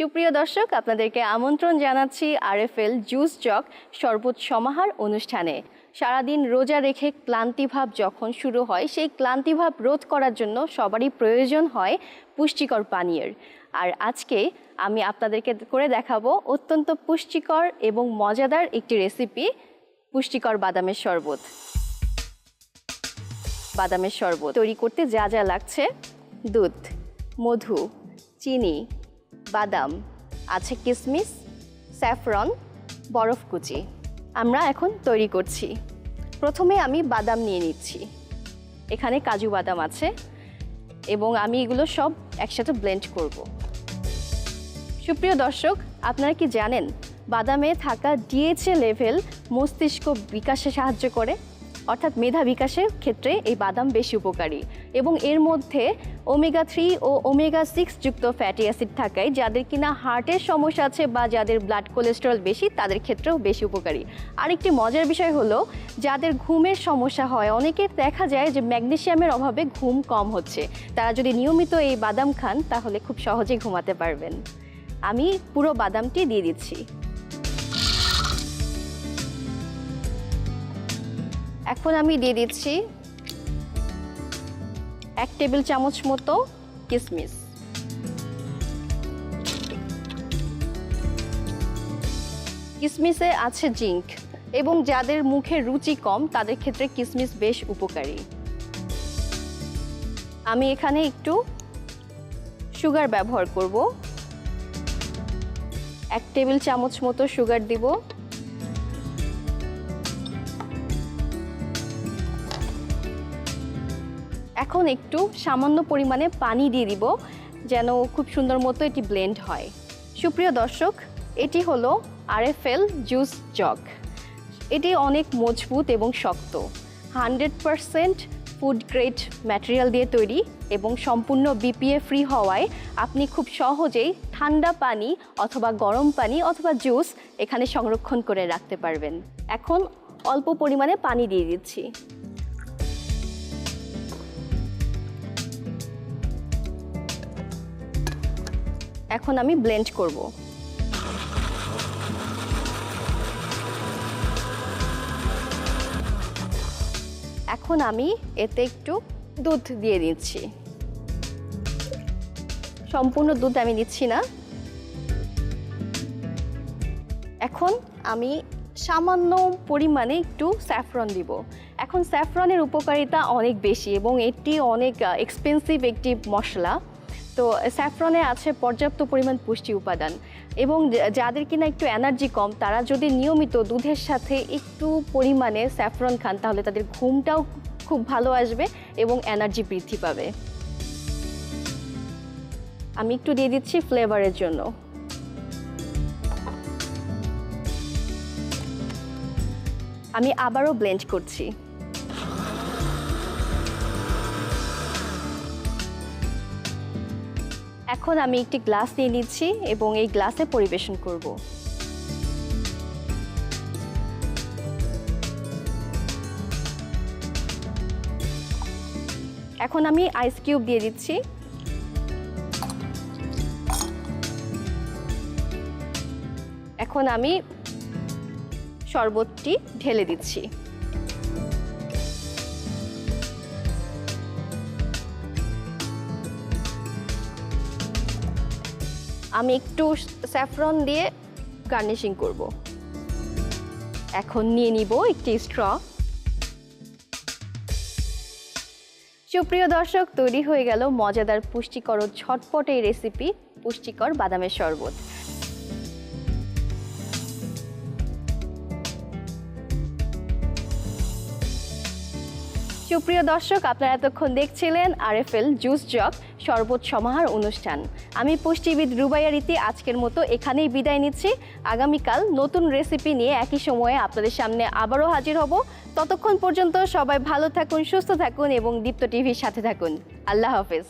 সুপ্রিয় দর্শক, আপনাদেরকে আমন্ত্রণ জানাচ্ছি আরএফএল জুস জক শরবত সমাহার অনুষ্ঠানে। সারাদিন রোজা রেখে ক্লান্তিভাব যখন শুরু হয়, সেই ক্লান্তিভাব রোধ করার জন্য সবারই প্রয়োজন হয় পুষ্টিকর পানীয়ের। আর আজকে আমি আপনাদেরকে করে দেখাবো অত্যন্ত পুষ্টিকর এবং মজাদার একটি রেসিপি, পুষ্টিকর বাদামের শরবত। বাদামের শরবত তৈরি করতে যা যা লাগছে, দুধ, মধু, চিনি বাদাম, আছে কিসমিস, স্যাফরন, বরফ কুচি। আমরা এখন তৈরি করছি। প্রথমে আমি বাদাম নিয়ে নিচ্ছি। এখানে কাজু বাদাম আছে এবং আমি এগুলো সব একসাথে ব্লেন্ড করব। সুপ্রিয় দর্শক, আপনারা কি জানেন, বাদামে থাকা ডিএচএ লেভেল মস্তিষ্ক বিকাশে সাহায্য করে। অর্থাৎ মেধা বিকাশের ক্ষেত্রে এই বাদাম বেশি উপকারী। এবং এর মধ্যে ওমেগা থ্রি ও ওমেগা সিক্স যুক্ত ফ্যাটি অ্যাসিড থাকায় যাদের কিনা হার্টের সমস্যা আছে বা যাদের ব্লাড কোলেস্টেরল বেশি, তাদের ক্ষেত্রেও বেশি উপকারী। আরেকটি মজার বিষয় হলো, যাদের ঘুমের সমস্যা হয়, অনেকের দেখা যায় যে ম্যাগনেসিয়ামের অভাবে ঘুম কম হচ্ছে। তারা যদি নিয়মিত এই বাদাম খান, তাহলে খুব সহজেই ঘুমাতে পারবেন। আমি পুরো বাদামটি দিয়ে দিচ্ছি। এখন আমি দিয়ে দিচ্ছি এক টেবিল চামচ মতো কিশমিশ কিশমিশে আছে জিঙ্ক এবং যাদের মুখে রুচি কম, তাদের ক্ষেত্রে কিশমিশ বেশ উপকারী। আমি এখানে একটু সুগার ব্যবহার করব। এক টেবিল চামচ মতো সুগার দিব। এখন একটু সামান্য পরিমাণে পানি দিয়ে দিব, যেন খুব সুন্দর মতো এটি ব্লেন্ড হয়। সুপ্রিয় দর্শক, এটি হলো আরএফএল জুস জগ। এটি অনেক মজবুত এবং শক্ত। Hundred percent food grade material দিয়ে তৈরি এবং সম্পূর্ণ বিপিএ ফ্রি হওয়ায় আপনি খুব সহজেই ঠান্ডা পানি অথবা গরম পানি অথবা জুস এখানে সংরক্ষণ করে রাখতে পারবেন। এখন অল্প পরিমাণে পানি দিয়ে দিচ্ছি। এখন আমি ব্লেন্ড করব। এখন আমি এতে একটু দুধ দিয়ে দিচ্ছি। সম্পূর্ণ দুধ আমি দিচ্ছি না। এখন আমি সামান্য পরিমাণে একটু স্যাফরন দিব। এখন স্যাফরনের উপকারিতা অনেক বেশি এবং এটি অনেক এক্সপেন্সিভ একটি মশলা। তো স্যাফরনে আছে পর্যাপ্ত পরিমাণ পুষ্টি উপাদান এবং যাদের কিনা একটু এনার্জি কম, তারা যদি নিয়মিত দুধের সাথে একটু পরিমাণে স্যাফরন খান, তাহলে তাদের ঘুমটাও খুব ভালো আসবে এবং এনার্জি বৃদ্ধি পাবে। আমি একটু দিয়ে দিচ্ছি ফ্লেভারের জন্য। আমি আবারও ব্লেন্ড করছি। এখন আমি একটি গ্লাস নিয়ে নিচ্ছি এবং এই গ্লাসে পরিবেশন করব। এখন আমি আইস কিউব দিয়ে দিচ্ছি। এখন আমি শরবতটি ঢেলে দিচ্ছি। আমি একটু স্যাফরন দিয়ে গার্নিশিং করব। এখন নিয়ে নিব একটি স্ট্র। সুপ্রিয় দর্শক, তৈরি হয়ে গেল মজাদার পুষ্টিকর ও এই রেসিপি পুষ্টিকর বাদামের শরবত। সুপ্রিয় দর্শক, আপনারা এতক্ষণ দেখছিলেন আর এফ এল জুস জক শরবত সমাহার অনুষ্ঠান। আমি পুষ্টিবিদ রুবাইয়া রীতি, আজকের মতো এখানেই বিদায় নিচ্ছি। আগামীকাল নতুন রেসিপি নিয়ে একই সময়ে আপনাদের সামনে আবারও হাজির হব। ততক্ষণ পর্যন্ত সবাই ভালো থাকুন, সুস্থ থাকুন এবং দীপ্ত টিভির সাথে থাকুন। আল্লাহ হাফেজ।